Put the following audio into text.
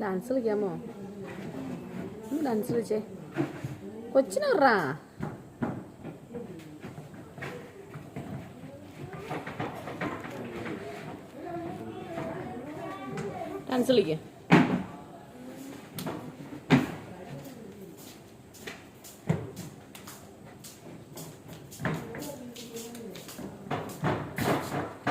Dance കളിക്കാമോ? ഒന്ന് dance കളിച്ചേ. കൊച്ചിന് dance കളിക്കേ.